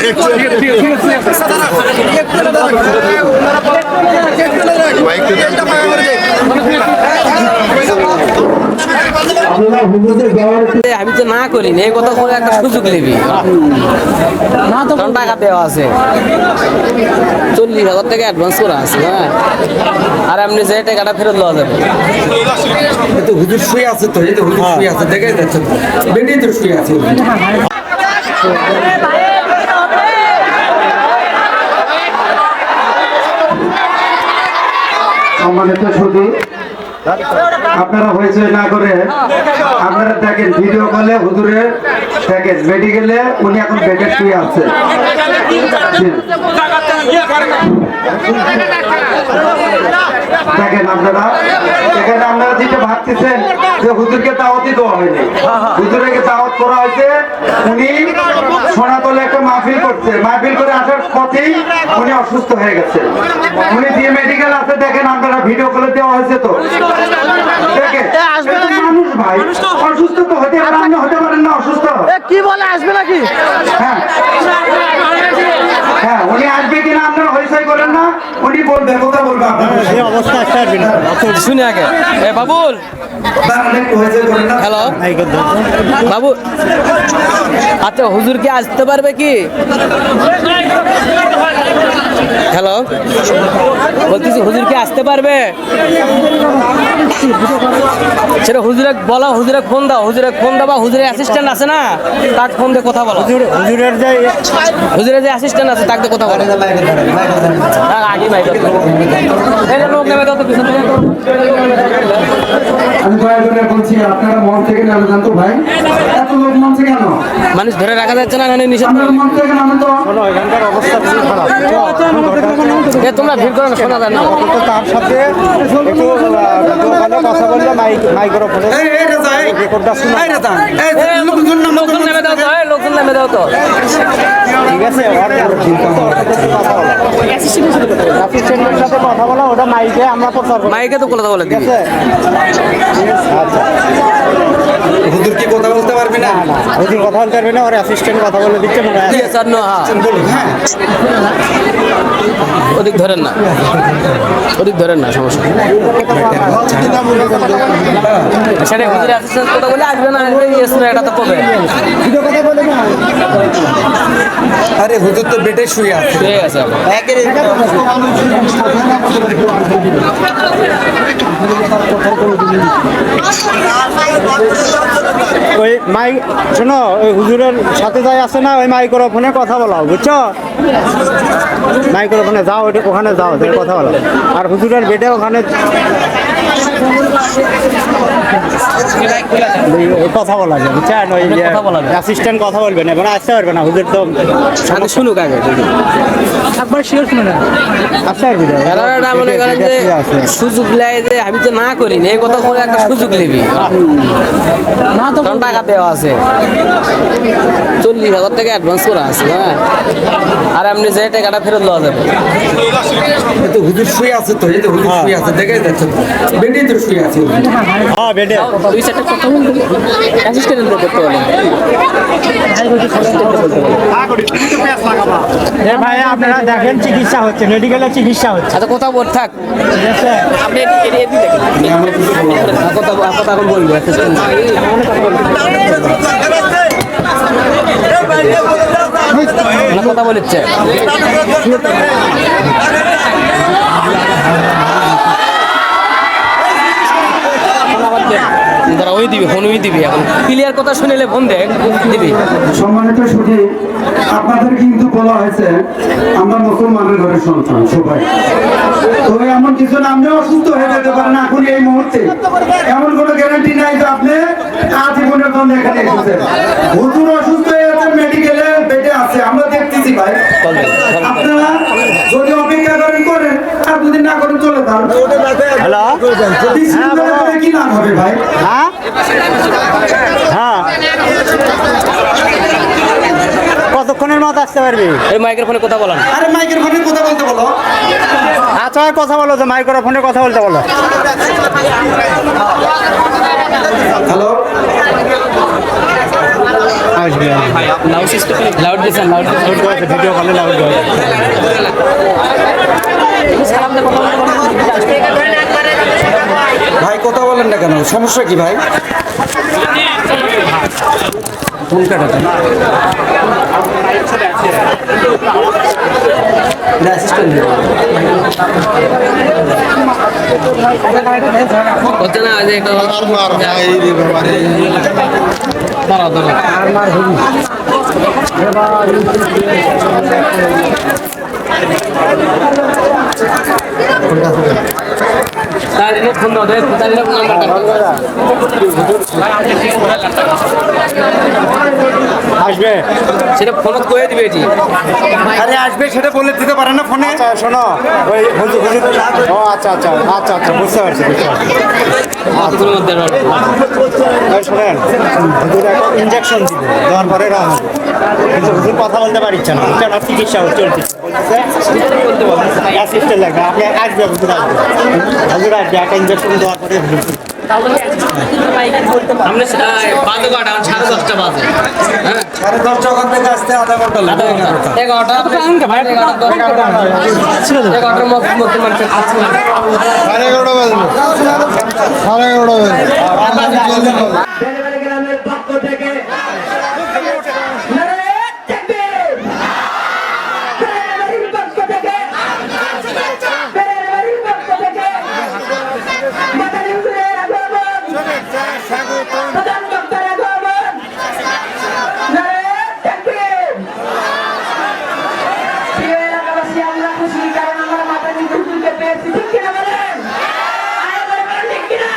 একটু আমি তো না করি না এই কথা করে একটা সুযোগ নিবি। না তো টাকা দেওয়া আছে। চল্লিশ হাজার টাকা অ্যাডভান্স করা আছে হ্যাঁ। আর এমনি যে টাকাটা ফেরত দেওয়া যাবে। তো হুজুর শুয়ে আছে তো এই তো হুজুর শুয়ে আছে দেখে যাচ্ছে তো। তো শুয়ে আছে। সম্মানিত শুধু আপনারা হয়েছে না করে আপনারা দেখেন ভিডিও কলে হুজুরে দেখেন মেডিকেলে উনি এখন বেডে শুয়ে আছে দেখেন আপনারা, এখানে আপনারা যেটা ভাবতেছেন যে হুজুরকে দাওয়াতই দেওয়া হয়নি হুজুরকে দাওয়াত করা হয়েছে, উনি সোনাতলে একটা মাহফিল করছে। মাহফিল করে আসার পথেই উনি অসুস্থ হয়ে গেছে। উনি দিয়ে মেডিকেল আছে দেখেন আপনারা ভিডিও করে দেওয়া হয়েছে তো দেখেন এটা তো মানুষ ভাই অসুস্থ তো হতে পারেন না হতে পারেন না অসুস্থ কি বলে আসবে নাকি হ্যাঁ হ্যাঁ উনি আসবে কিনা আপনারা হইসই করেন না উনি বলবে কথা অবস্থা একটা। শুনে আগে এ বাবুল হ্যালো বাবু আচ্ছা হুজুর কি আসতে পারবে কি? হ্যালো বলতেছি হুজুর কি আসতে পারবে? সেটা হুজুরে বলো হুজুরে ফোন দাও হুজুরে ফোন দাও বা হুজুরের অ্যাসিস্ট্যান্ট আছে না তার ফোন দিয়ে কথা বলো। হুজুরের যে হুজুরের যে অ্যাসিস্ট্যান্ট আছে তাকে কথা বলো। আগে ভাই লোক নেমে দাও তো পিছন থেকে। আমি দয়া করে বলছি আপনারা মন থেকে নামে জানতো ভাই। এত লোক মঞ্চে কেন মানুষ ধরে রাখা যাচ্ছে না এখানে নিষেধ আপনারা মন থেকে তো। এখানকার অবস্থা খারাপ। তোমরা ভিড় করো শোনা যায় না। তো তার সাথে কথা বললে মাইক্রোফোনে। রেকর্ডটা শোনা। নাম দাও তো। ঠিক আছে সাথে কথা বলা ওটা মাইকে আমরা প্রচার মাইকে তো কথা বলে দিবি। আচ্ছা। হুজুর কি কথা হুজুর কথা বলতে পারবে না ওর অ্যাসিস্ট্যান্ট কথা বলে দিচ্ছে মনে হয়। হ্যাঁ। বলুন হ্যাঁ। ওদিক ধরেন না। ওদিক ধরেন না সমস্যা সেটা হুজুর অ্যাসিস্ট্যান্ট কথা বলে আসবে না আসবে ইয়েস না এটা তো কবে? আরে হুজুর তো বেডে শুয়ে আছে। ঠিক আছে ওই মাইক শোনো ওই হুজুরের সাথে যাই আছে না, ওই মাইক্রোফোনে কথা বলাও, বুঝছ? মাইক্রোফোনে যাও ওখানে যাও কথা বলো। আর হুজুরের বেডে ওখানে কথা বলা যায় বুঝছেন? ওই কথা বলা যায়। অ্যাসিস্ট্যান্ট কথা বলবে না মানে আসতে পারবে না হুজুর তো আগে শুনুক আগে একবার শিওর শুনে না আসতে পারবি না। মনে করেন যে সুযোগ নেয় যে আমি তো না করি না এই কথা করে একটা সুযোগ নিবি। না তো টাকা দেওয়া আছে। চল্লিশ হাজার টাকা অ্যাডভান্স করা আছে হ্যাঁ? আর এমনি যে টাকাটা ফেরত দেওয়া যাবে। তো হুজুর শুয়ে আছে তো হুজুর শুয়ে আছে দেখে যাচ্ছে। তো বেডেই তো শুয়ে আছে। হ্যাঁ বেডে। দুই চারটা কথা বলতে অ্যাসিস্ট্যান্ট করতে বলেন। এ ভাই আপনারা দেখেন চিকিৎসা হচ্ছে মেডিকেলে চিকিৎসা হচ্ছে। আচ্ছা কথা বল থাক। ঠিক আছে? আপনি এদিকে এদিকে দেখেন। কথা কথা বলব। কথা বলেছে। দাঁড়া ওই দিবি ফোন ওই দিবি এখন। ক্লিয়ার কথা শুনিলে ফোন দে দিবি। সম্মানিত সুধী আপনাদের কিন্তু বলা হয়েছে আমরা মুসলমানের ঘরের সন্তান সবাই। তবে এমন কিছু না আপনি অসুস্থ হয়ে যেতে পারেন এখন এই মুহূর্তে। এমন কোনো গ্যারান্টি নাই যে আপনি আজীবনের জন্য এখানে এসেছেন। হুজুর অসুস্থ হয়ে আছে মেডিকেলে বেডে আছে আমরা দেখতেছি ভাই। আপনারা যদি হ্যালো কি লাভ হবে ভাই হ্যাঁ হ্যাঁ কতক্ষণের মতো আসতে পারবি? এই মাইক্রোফোনে কথা বলেন আরে মাইকের কথা বলতে বলো। আচ্ছা কথা বলো তো মাইক্রোফোনে কথা বলতে বলো। হ্যালো লাউড দিছেন লাউড ভিডিও কলে লাউড ভাই কথা বলেন না কেন? সমস্যা কি ভাই? হচ্ছে না ওই আসবে। সেটা ফোনত কয়ে দিবে এটি। আরে আসবে সেটা বলে দিতে পারে না ফোনে। আচ্ছা শোনো ওই হুজুর হুজুর ও আচ্ছা আচ্ছা আচ্ছা আচ্ছা বুঝতে পারছি বুঝতে পারছি। কতক্ষণের মধ্যে শোনেন ইঞ্জেকশন দিব, দেওয়ার পরে দেব। কিন্তু হুজুর কথা বলতে পারছে না আর চিকিৎসা চলছে। বলতেছে আপনি আসবে হুজুর আসবে হুজুর আসবে, একটা ইঞ্জেকশন দেওয়ার পরে হুজুর বাজে কটা সাড়ে দশটা বাজে। হ্যাঁ? সাড়ে দশটা ওখান থেকে আসতে আধা ঘণ্টা লাগবে এগারোটা এগারোটা এগারোটার মধ্যে মধ্যে মানুষের কাছে সাড়ে এগারোটা বাজবে সাড়ে এগারোটা বাজবে ডেলিভারি গ্রামের পক্ষ থেকে নারায়ে তাকবীর! ডেলিভারির পক্ষ থেকে ডেলিভারির পক্ষ থেকে মাদানী হুজুরের আগমন প্রধান বক্তার আগমন নারায়ে তাকবীর! প্রিয় এলাকাবাসী, আমরা খুশি কারণ আমরা মাদানী হুজুরকে পেয়েছি ঠিক কিনা বলেন আরে বলেন ঠিক কিনা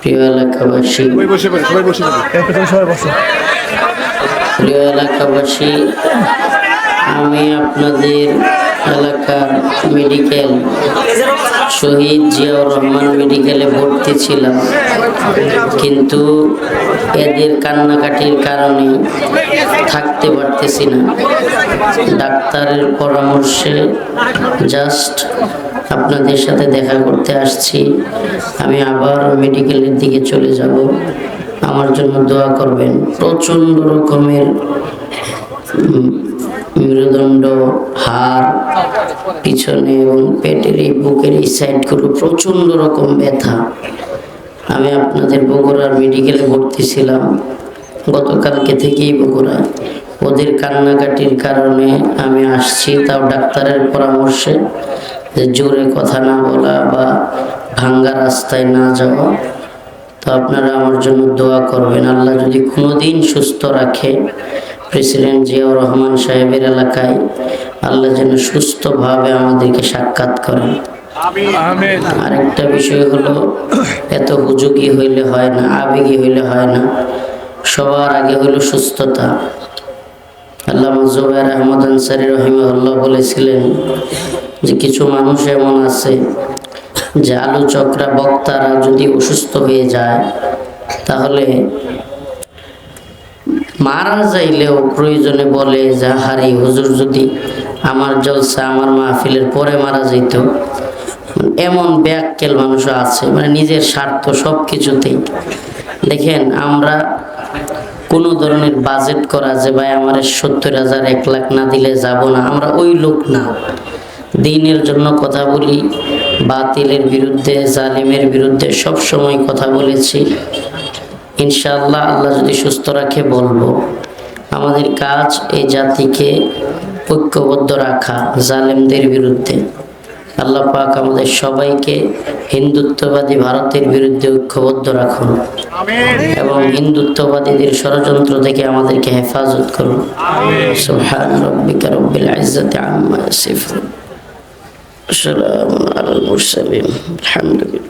প্রিয় এলাকাবাসী সবাই বসে প্রিয় এলাকাবাসী আমি আপনাদের এলাকার মেডিকেল শহীদ জিয়াউর রহমান মেডিকেলে ভর্তি ছিলাম। কিন্তু এদের কান্নাকাটির কারণে থাকতে পারতেছি না। ডাক্তারের পরামর্শে জাস্ট আপনাদের সাথে দেখা করতে আসছি। আমি আবার মেডিকেলের দিকে চলে যাব। আমার জন্য দোয়া করবেন। প্রচণ্ড রকমের মেরুদণ্ড, হাড়, পিছনে এবং পেটের এই বুকের এই সাইডগুলো প্রচণ্ড রকম ব্যথা। আমি আপনাদের বগুড়ার মেডিকেলে ভর্তি ছিলাম। গতকালকে থেকেই বগুড়া। ওদের কান্নাকাটির কারণে আমি আসছি তাও ডাক্তারের পরামর্শে যে জোরে কথা না বলা বা ভাঙ্গা রাস্তায় না যাওয়া। তো আপনারা আমার জন্য দোয়া করবেন। আল্লাহ যদি কোনোদিন সুস্থ রাখে প্রেসিডেন্ট জিয়াউর রহমান সাহেবের এলাকায় আল্লাহ যেন সুস্থভাবে আমাদেরকে সাক্ষাৎ করেন। আরেকটা বিষয় হলো এত হুজুগি হইলে হয় না আবেগী হইলে হয় না সবার আগে হইল সুস্থতা। আল্লাহ জুবাইর আহমদ আনসারি রহিমাল্লাহ বলেছিলেন যে কিছু মানুষ এমন আছে যে আলোচকরা বক্তারা যদি অসুস্থ হয়ে যায় তাহলে মারা যাইলেও প্রয়োজনে বলে, যে হারি হুজুর, যদি আমার জলসা, আমার মাহফিলের পরে মারা যেত এমন ব্যাককেল মানুষ আছে মানে নিজের স্বার্থ সব কিছুতেই দেখেন, আমরা কোনো ধরনের বাজেট করা যে, ভাই, আমার সত্তর হাজার, এক লাখ না দিলে যাব না। আমরা ওই লোক না। দিনের জন্য কথা বলি, বাতিলের বিরুদ্ধে, জালিমের বিরুদ্ধে সব সময় কথা বলেছি। ইনশাআল্লাহ আল্লাহ যদি সুস্থ রাখে বলব আমাদের কাজ এই জাতিকে ঐক্যবদ্ধ রাখা জালেমদের বিরুদ্ধে। আল্লাহ পাক আমাদের সবাইকে হিন্দুত্ববাদী ভারতের বিরুদ্ধে ঐক্যবদ্ধ রাখুন এবং হিন্দুত্ববাদীদের ষড়যন্ত্র থেকে আমাদেরকে হেফাজত করুন। সুবহান রব্বিকা রব্বিল ইজ্জাতি আম্মা ইয়াসিফুন। সালামুন আলাল মুরসালিন। আলহামদুলিল্লাহ।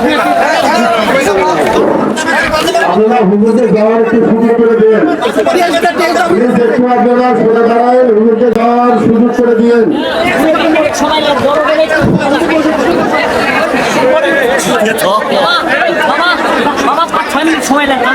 আপনারা হুজুরদের যাওয়ার একটু সুযোগ করে দিন প্লিজ একটু আপনারা সরে দাঁড়ায় হুজুরকে যাওয়ার সুযোগ করে দিন সময় লাগে